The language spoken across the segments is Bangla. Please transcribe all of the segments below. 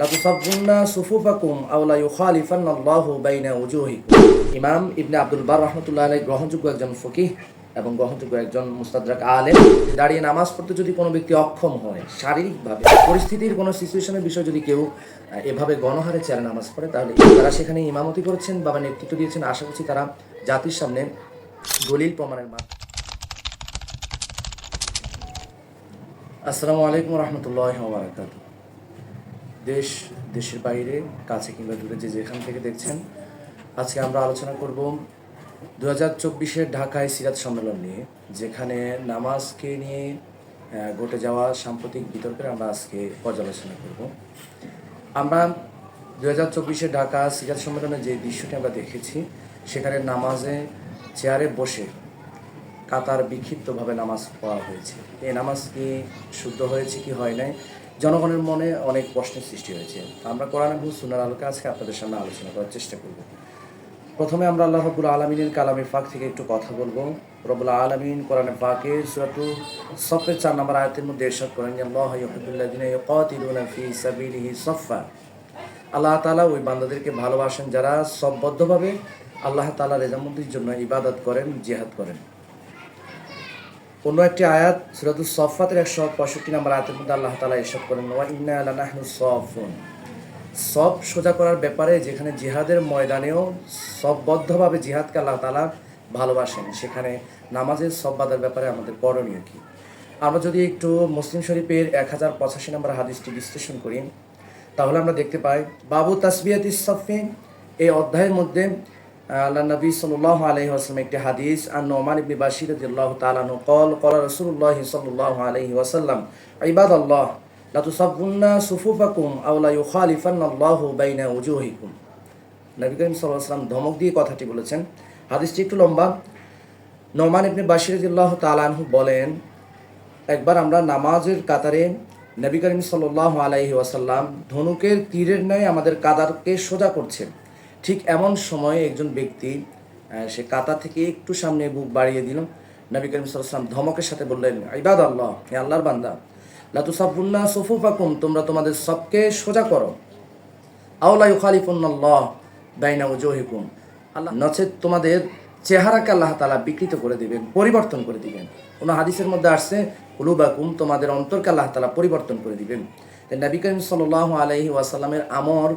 লাতুসাব্বুন্না সুফুফাকুম আও লা ইউখালিফান্নাল্লাহু বাইনা উজুহিকুম। ইমাম ইবনে আব্দুল বার রাহমাতুল্লাহ গ্রহণযোগ্য একজন ফকিহ এবং গ্রহণযোগ্য একজন মুস্তাদরাক আলেম। দাঁড়িয়ে নামাজ পড়তে যদি কোনো ব্যক্তি অক্ষম হয়, শারীরিকভাবে পরিস্থিতির কোনো সিচুয়েশনের বিষয় যদি কেউ এভাবে গণহারে চেয়ারে নামাজ পড়ে, তাহলে তারা সেখানে ইমামতি করেছেন বাবা নেতৃত্ব দিয়েছেন। আশা করছি তারা জাতির সামনে দলিল প্রমাণের মাধ্যমে। আসসালামু আলাইকুম রহমতুল্লাহ বারাকাত দেশ, দেশের বাইরে, কাছে কিংবা দূরে যে যেখান থেকে দেখছেন, আজকে আমরা আলোচনা করব দু হাজার চব্বিশের ঢাকায় সিরাত সম্মেলন নিয়ে, যেখানে নামাজকে নিয়ে ঘটে যাওয়া সাম্প্রতিক বিতর্কের আমরা আজকে পর্যালোচনা করব। আমরা দু হাজার চব্বিশে ঢাকা সিরাত সম্মেলনে যে দৃশ্যটি আমরা দেখেছি, সেখানে নামাজে চেয়ারে বসে কাতার বিক্ষিপ্তভাবে নামাজ পড়া হয়েছে। এই নামাজ কি শুদ্ধ হয়েছে, কি হয় নাই জনগণের মনে অনেক প্রশ্নের সৃষ্টি হয়েছে। আমরা কোরআন এবং সুনার আলোকে আজকে আপনাদের সামনে আলোচনা করার চেষ্টা করব। প্রথমে আমরা আল্লাহ রবুল আলমিনের কালামে ফাঁক থেকে একটু কথা বলব। রবুল আলমিন কোরআনে ফাঁকে সুরাতু সফের চার নম্বর আয়াতের মধ্যে এরশাদ করেন সফা আল্লাহ তাআলা ওই বান্দাদেরকে ভালোবাসেন যারা সববদ্ধভাবে আল্লাহ তালা রেজামন্দির জন্য ইবাদত করেন, জিহাদ করেন। অন্য একটি আয়াত সুরাতুল সফাতের একশো পঁয়ষট্টি নম্বর আয়াতের মধ্যে আল্লাহ তালা এসব করেন ইন্না আলা নাহনু সফুন সব সোজা করার ব্যাপারে যেখানে জিহাদের ময়দানেও সববদ্ধভাবে জিহাদকে আল্লাহ তালা ভালোবাসেন, সেখানে নামাজের সব বাধার ব্যাপারে আমাদের করণীয় কি? আমরা যদি একটু মুসলিম শরীফের এক হাজার পঁচাশি নম্বর হাদিসটি বিশ্লেষণ করি, তাহলে আমরা দেখতে পাই, বাবু তাসবিয়াত ইসফিন এই অধ্যায়ের মধ্যে আল্লাহ নবী সাল্লাহ আলহিহাস্লাম একটি হাদিস আর নোমান ইবনি বাসির আল্লাহ তালানু কল কল রসুল্লাহ সাল্লাহ আলহি ওয়াসাল্লাম ইবাদ আল্লাহ লাতুসাবুন্না সুফুফাকুম আউলা ইউখালিফান আল্লাহ বাইনা উজুহিকুম। নবী করিম সাল্লাহাম ধমক দিয়ে কথাটি বলেছেন। হাদিসটি একটু লম্বা। নোমান ইবনি বাসিরুল্লাহ তালানহু বলেন, একবার আমরা নামাজের কাতারে নবী করিম সাল্লাহ আলাইহি ওয়াসাল্লাম ধনুকের তীরের ন্যায় আমাদের কাদারকে সোজা করছেন। ঠিক এমন সময়ে একজন ব্যক্তি সে কাতার থেকে একটু সামনে বুক বাড়িয়ে দিল। নবী করিম সাল্লাম ধমকের সাথে বললেন ইবাদ আল্লাহ হে আল্লাহর বান্দা লাতুসাবুন্না সফুফাকুম, তোমরা তোমাদের সবকে সোজা করো। আউলা ইউখালিফুন্নাল্লাহ বাইনা উজুহিকুম। আল্লাহ নচেত তোমাদের চেহারাকে আল্লাহ তালা বিকৃত করে দিবেন, পরিবর্তন করে দিবেন। কোনো হাদিসের মধ্যে আসছে, কুলুবাকুম, তোমাদের অন্তরকে আল্লাহ তাআলা পরিবর্তন করে দিবেন। নবী করিম সাল্লাল্লাহু আলাইহি ওয়াসাল্লামের আমর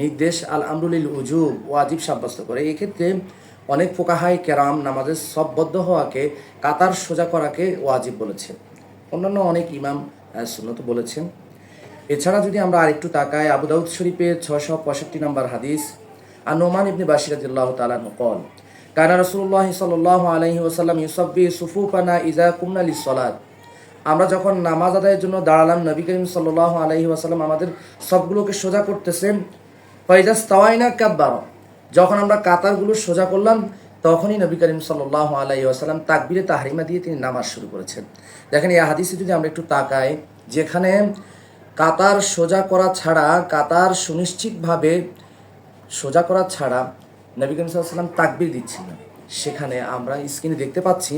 নির্দেশ আল আমরুলিল উজুব ওয়াজিব সাব্যস্ত করে। এক্ষেত্রে অনেক ফোকাহাই কেরাম নামাজের সববদ্ধ হওয়াকে, কাতার সোজা করাকে ওয়াজিব বলেছে অন্যান্য অনেক ইমাম সুন্নত বলেছেন। এছাড়া যদি আমরা আরেকটু তাকাই, আবু দাউদ শরীফের ছশো পঁয়ষট্টি নম্বর হাদিস আর নোমান ইবনে বাশির রাদিয়াল্লাহু তাআলা কল, কানা রাসূলুল্লাহ সাল্লাল্লাহু আলাইহি ওয়াসাল্লাম ইউসাব্বি সুফুফানা ইজা কুমনা লিসসালাত আমরা যখন নামাজ আদায়ের জন্য দাঁড়ালাম, নবী করিম সাল্লাল্লাহু আলাইহি ওয়াসাল্লাম আমাদের সবগুলোকে সোজা করতেছেন ফাইজাস তাওয়াইনা যখন আমরা কাতারগুলো সোজা করলাম, তখনই নবী করিম সাল্লাল্লাহু আলাইহি ওয়াসাল্লাম তাকবিরে তাহরিমা দিয়ে তিনি নামাজ শুরু করেছেন। দেখেন, এই হাদিসে যদি আমরা একটু তাকাই, যেখানে কাতার সোজা করা ছাড়া, কাতার সুনিশ্চিতভাবে সোজা করা ছাড়া নবী করিম সাল্লাম তাকবির দিচ্ছেন না সেখানে আমরা স্ক্রিনে দেখতে পাচ্ছি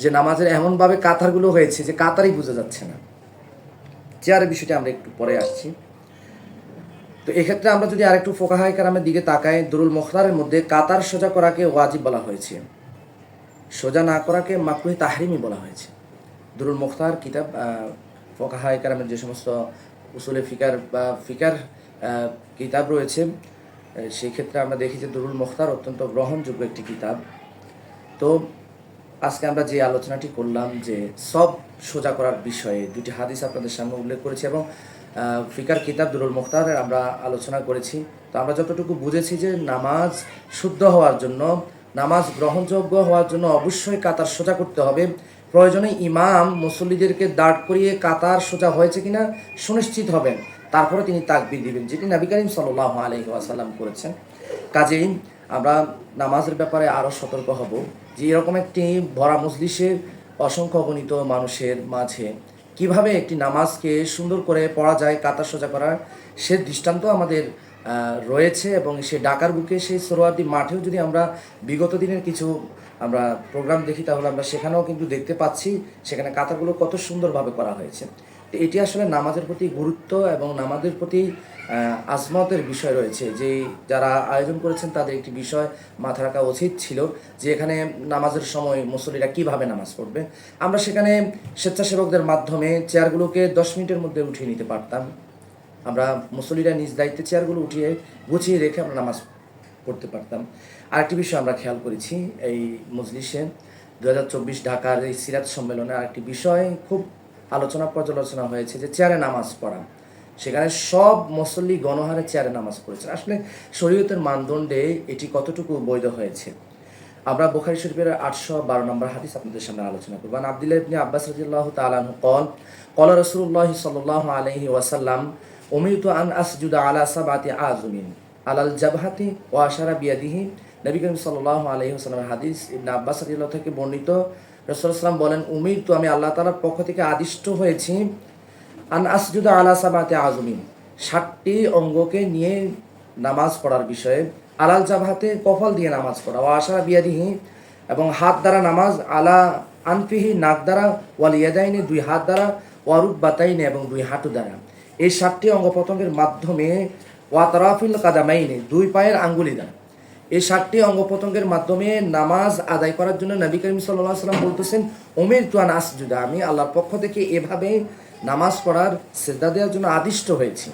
যে নামাজের এমনভাবে কাতারগুলো হয়েছে যে কাতারই বোঝা যাচ্ছে না। চেয়ারের বিষয়টি আমরা একটু পরে আসছি। তো এক্ষেত্রে আমরা যদি আরেকটু ফোকাহাই কারামের দিকে তাকাই, দুরুল মুখতারের মধ্যে কাতার সোজা করাকে ওয়াজিব বলা হয়েছে। সোজা না করাকে মাকরুহি তাহরিমি বলা হয়েছে। দুরুল মুখতার কিতাব ফোকাহাই কারামের যে সমস্ত উসুলে ফিকার বা ফিকার কিতাব রয়েছে সেই ক্ষেত্রে আমরা দেখি যে দুরুল মুখতার অত্যন্ত গ্রহণযোগ্য একটি কিতাব। তো আজকে আমরা যে আলোচনাটি করলাম যে সব সোজা করার বিষয়ে দুটি হাদিস আপনাদের সামনে উল্লেখ করেছি এবং ফিকার কিতাব দুরুল মুখতারের আমরা আলোচনা করেছি। তো আমরা যতটুকু বুঝেছি যে নামাজ শুদ্ধ হওয়ার জন্য, নামাজ গ্রহণযোগ্য হওয়ার জন্য অবশ্যই কাতার সোজা করতে হবে। প্রয়োজনে ইমাম মুসল্লিদেরকে দাঁড় করিয়ে কাতার সোজা হয়েছে কিনা সুনিশ্চিত হবেন। তারপরে তিনি তাকবির দিবেন, যেটি নবী করিম সাল্লাহ আলহি আসাল্লাম করেছেন। কাজেই আমরা নামাজের ব্যাপারে আরও সতর্ক হব যে এরকম একটি ভরা মজলিসের অসংখ্য গণিত মানুষের মাঝে কীভাবে একটি নামাজকে সুন্দর করে পড়া যায়, কাতার সোজা করার, সে দৃষ্টান্ত আমাদের রয়েছে এবং সে ডাকার বুকে, সেই সরোয়াদি মাঠেও যদি আমরা বিগত দিনের কিছু আমরা প্রোগ্রাম দেখি, তাহলে আমরা সেখানেও কিন্তু দেখতে পাচ্ছি, সেখানে কাতারগুলো কত সুন্দরভাবে করা হয়েছে। এটি আসলে নামাজের প্রতি গুরুত্ব এবং নামাজের প্রতি আজমতের বিষয় রয়েছে। যে যারা আয়োজন করেছেন তাদের একটি বিষয় মাথা রাখা উচিত ছিল যে এখানে নামাজের সময় মুসল্লিরা কীভাবে নামাজ পড়বে। আমরা সেখানে স্বেচ্ছাসেবকদের মাধ্যমে চেয়ারগুলোকে দশ মিনিটের মধ্যে উঠিয়ে নিতে পারতাম। আমরা মুসল্লিরা নিজ দায়িত্বে চেয়ারগুলো উঠিয়ে গুছিয়ে রেখে আমরা নামাজ পড়তে পারতাম। আরেকটি বিষয় আমরা খেয়াল করেছি এই মজলিসে। দু হাজার চব্বিশ ঢাকার এই সিরাজ সম্মেলনে আরেকটি বিষয় খুব আলোচনা পর্যালোচনা হয়েছে যে চেয়ারে নামাজ পড়া। সেখানে সব মুসল্লি গণহারে চেয়ারে নামাজ পড়েছেন। আসলে শরীয়তের মানদণ্ডে এটি কতটুকু বৈধ হয়েছে? আমরা বোখারি শরীফের আটশো বারো নম্বর হাদিস আপনাদের সামনে আলোচনা করব। আব্দুল্লাহ ইবনে আব্বাস রাজিউল্লাহ তালু কল কল রসুল্লাহ সাল আলহি ওয়াসাল্লাম অমিত আন আসজুদা আলা সাবাতি আজমিন আলাল জাবহাতি ও আশারা বিয়াদিহি নবী করিম সাল্লাল্লাহু আলাইহি ওয়াসাল্লামের হাদিস ইবনে আব্বাস রাদিয়াল্লাহু থেকে বর্ণিত। রাসূল সাল্লাম বলেন, উমির, তো আমি আল্লাহ তাআলার পক্ষ থেকে আদিষ্ট হয়েছি। আন আসজুদা আলা সাবাতে আজমিন ষাটটি অঙ্গকে নিয়ে নামাজ পড়ার বিষয়ে আলাল জাভাতে কফল দিয়ে নামাজ পড়া। ও আশা বিয়াদিহি এবং হাত দ্বারা নামাজ আলা আনফিহি নাক দ্বারা, ওয়াল ইয়াদাইনে দুই হাত দ্বারা ওয়ারুক বাতাইনে এবং দুই হাঁটু দ্বারা। এই সাতটি অঙ্গ প্রত্যঙ্গের মাধ্যমে ওয়াতারাফিল কাদামাইনে, দুই পায়ের আঙ্গুলি দ্বারা। এই সাতটি অঙ্গ প্রত্যঙ্গের মাধ্যমে নামাজ আদায় করার জন্য নবী করিম সাল্লাহ সাল্লাম বলতেছেন, ওমের তুয়ান আসজুদা আমি আল্লাহর পক্ষ থেকে এভাবে নামাজ পড়ার সেজদা দেওয়ার জন্য আদিষ্ট হয়েছি।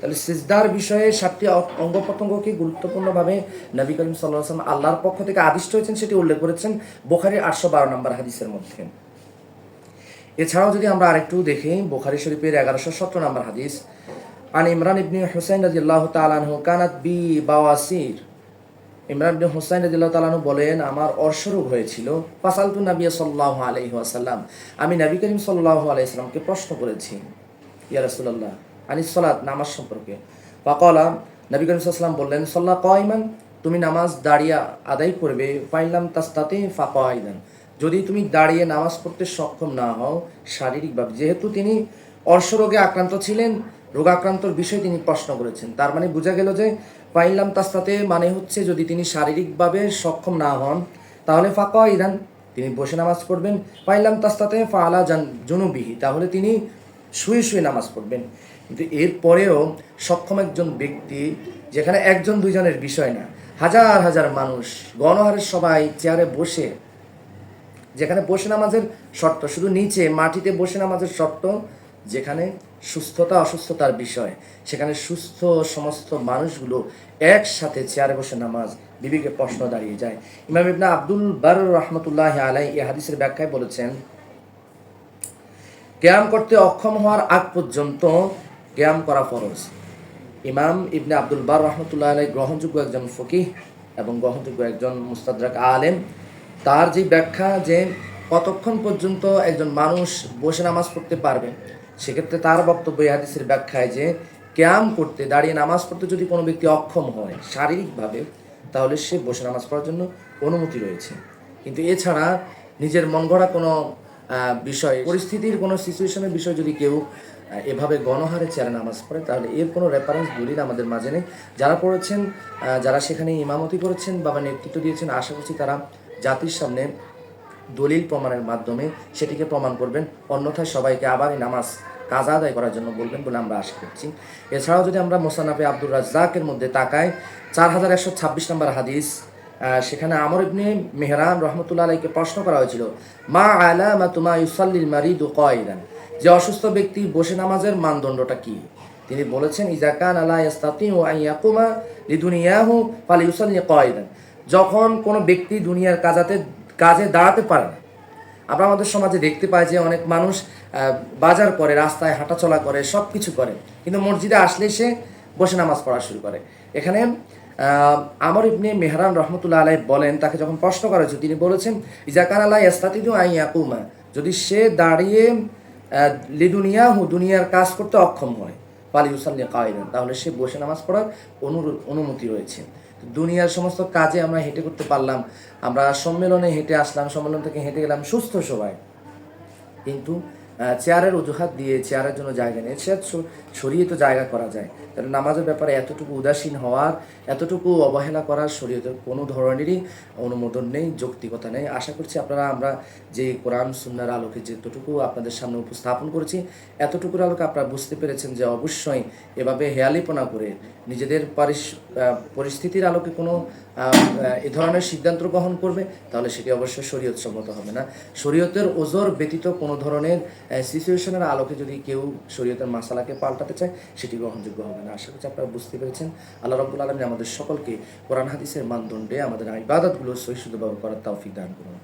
তাহলে সিজদার বিষয়ে সাতটি অ- অঙ্গ প্রত্যঙ্গকে গুরুত্বপূর্ণভাবে নবী করিম সাল্লাহ সাল্লাম আল্লাহর পক্ষ থেকে আদিষ্ট হয়েছেন সেটি উল্লেখ করেছেন বোখারির আটশো বারো নম্বর হাদিসের মধ্যে। এছাড়াও যদি আমরা আরেকটু দেখি, বোখারি শরীফের এগারোশো সতেরো নম্বর হাদিস, আন ইমরান ইবনে হুসাইন রাজিয়াল্লাহ তালানহু কানাত বি বাওয়াসির ইমরান হুসাইন রাদিয়াল্লাহু তাআলা বলেন, আমার অর্শরোগ হয়েছিল ফাসালতু নবী সাল্লাল্লাহু আলাইহি আসাল্লাম আমি নবী করিম সাল্লাল্লাহু আলাইহি সাল্লামকে প্রশ্ন করেছি, ইয়া রাসূলুল্লাহ আনি সালাত, নামাজ সম্পর্কে। ফাকালা, নবী করিম আলাইহি বললেন সাল্লাহ কাইমান তুমি নামাজ দাঁড়িয়ে আদায় করবে পাইলাম তাস্তাতে ফাকাইদান যদি তুমি দাঁড়িয়ে নামাজ পড়তে সক্ষম না হও শারীরিকভাবে, যেহেতু তিনি অর্শরোগে আক্রান্ত ছিলেন, রোগাক্রান্তর বিষয়ে তিনি প্রশ্ন করেছেন। তার মানে বোঝা গেল যে পাইলাম তাস্তাতে মানে হচ্ছে যদি তিনি শারীরিকভাবে সক্ষম না হন, তাহলে ফাঁকা ইদান। তিনি বসে নামাজ পড়বেন। পাইলাম তাস্তাতে ফালা জান জনুবিহি, তাহলে তিনি শুয়ে শুয়ে নামাজ পড়বেন। কিন্তু এরপরেও সক্ষম একজন ব্যক্তি, যেখানে একজন দুইজনের বিষয় না, হাজার হাজার মানুষ গণহারের সবাই চেয়ারে বসে, যেখানে বসে নামাজের শর্ত, শুধু নিচে মাটিতে বসে নামাজের শর্ত, যেখানে সুস্থতা অসুস্থতার বিষয়। সেখানে সুস্থ সমস্ত মানুষগুলো একসাথে চেয়ারে বসে নামাজ বিবিকে প্রশ্ন দাঁড়িয়ে যায়। ইমাম ইবনা আব্দুল বার রহমতুল্লাহ আলাই এই হাদিসের ব্যাখ্যায় বলেছেন ক্যাম করতে অক্ষম হওয়ার আগ পর্যন্ত ক্যাম করা ফরজ। ইমাম ইবনে আব্দুল বার রহমতুল্লাহ আলাই গ্রহণযোগ্য একজন ফকিহ এবং গ্রহণযোগ্য একজন মুস্তাদরাক আলেম। তার যে ব্যাখ্যা যে কতক্ষণ পর্যন্ত একজন মানুষ বসে নামাজ পড়তে পারবে সেক্ষেত্রে তার বক্তব্য হাদিসের ব্যাখ্যায় যে ক্যাম করতে, দাঁড়িয়ে নামাজ পড়তে যদি কোনো ব্যক্তি অক্ষম হয় শারীরিকভাবে, তাহলে সে বসে নামাজ পড়ার জন্য অনুমতি রয়েছে। কিন্তু এছাড়া নিজের মন গড়া কোনো বিষয়, পরিস্থিতির কোনো সিচুয়েশনের বিষয় যদি কেউ এভাবে গণহারে চেয়ারে নামাজ পড়ে, তাহলে এর কোনো রেফারেন্স দলিল আমাদের মাঝে নেই। যারা পড়েছেন যারা সেখানে ইমামতি করেছেন বাবা নেতৃত্ব দিয়েছেন, আশা করছি তারা জাতির সামনে দলিল প্রমাণের মাধ্যমে সেটিকে প্রমাণ করবেন। অন্যথায় সবাইকে আবার নামাজ কাজা আদায় করার জন্য বলবেন বলে আমরা আশা করছি। এছাড়াও যদি আমরা মোসানাফে আব্দুর রাজ্জাকের মধ্যে তাকাই, চার হাজার একশো ছাব্বিশ নম্বর হাদিস সেখানে আমর ইবনে মেহরান রহমতুল্লাহ আলাইকে প্রশ্ন করা হয়েছিল, মা আলা মা তুমা ইউসাল্লিল মারিদু কয়দান? যে অসুস্থ ব্যক্তি বসে নামাজের মানদণ্ডটা কি? তিনি বলেছেন ইজাকান আলা ইয়াস্তাতি ও আইয়াকুমা লিদুনিয়াহু ফালি ইউসাল্লি কয়দান। যখন কোনো ব্যক্তি দুনিয়ার কাজাতে কাজে দাঁড়াতে পারে না আমরা আমাদের সমাজে দেখতে পাই যে অনেক মানুষ বাজার করে রাস্তায় হাঁটাচলা করে সব কিছু করে। কিন্তু মসজিদে আসলে সে বসে নামাজ পড়া শুরু করে। এখানে আমর ইবনে মেহরান রহমতুল্লাহ আলাই বলেন তাকে যখন প্রশ্ন করা হয়েছে তিনি বলেছেন ইজাকান আল্লাহ ইয়াস্তাতিদু আই ইয়াকুমা। যদি সে দাঁড়িয়ে আহ, লিদুনিয়াহু দুনিয়ার কাজ করতে অক্ষম হয় পালি উসাল্লি কায়দান তাহলে সে বসে নামাজ পড়ার অনুমতি রয়েছে। দুনিয়ার সমস্ত কাজে আমরা হেঁটে করতে পারলাম। আমরা সম্মেলনে হেঁটে আসলাম, সম্মেলন থেকে হেঁটে গেলাম সুস্থ সবাই। কিন্তু চেয়ারের অজুহাত দিয়ে চেয়ারের জন্য জায়গা নেই। স- সরিয়ে তো জায়গা করা যায়। তাহলে নামাজের ব্যাপারে এতটুকু উদাসীন হওয়ার, এতটুকু অবহেলা করার শরীয়তের কোনো ধরনেরই অনুমোদন নেই, যৌক্তিকতা নেই। আশা করছি আপনারা, আমরা যে কোরআন, সুন্নার আলোকে যেতটুকু আপনাদের সামনে উপস্থাপন করেছি, এতটুকুর আলোকে আপনারা বুঝতে পেরেছেন যে অবশ্যই এভাবে হেয়ালিপনা করে নিজেদের পারিস- পরিস্থিতির আলোকে কোনো এ ধরনের সিদ্ধান্ত গ্রহণ করবে, তাহলে সেটি অবশ্যই শরীয়ত সম্মত হবে না। শরীয়তের ওজোর ব্যতীত কোনো ধরনের সিচুয়েশনের আলোকে যদি কেউ শরীয়তের মাসালাকে পাল্টাতে চায়, সেটি গ্রহণযোগ্য হবে না। আশা করছি আপনারা বুঝতে পেরেছেন। আল্লাহ রব্বুল আলমী আমাদের সকলকে কোরআন, হাদিসের মানদণ্ডে আমাদের ইবাদতগুলো সহিষ্ণুভাবে করার তাও দান করুন।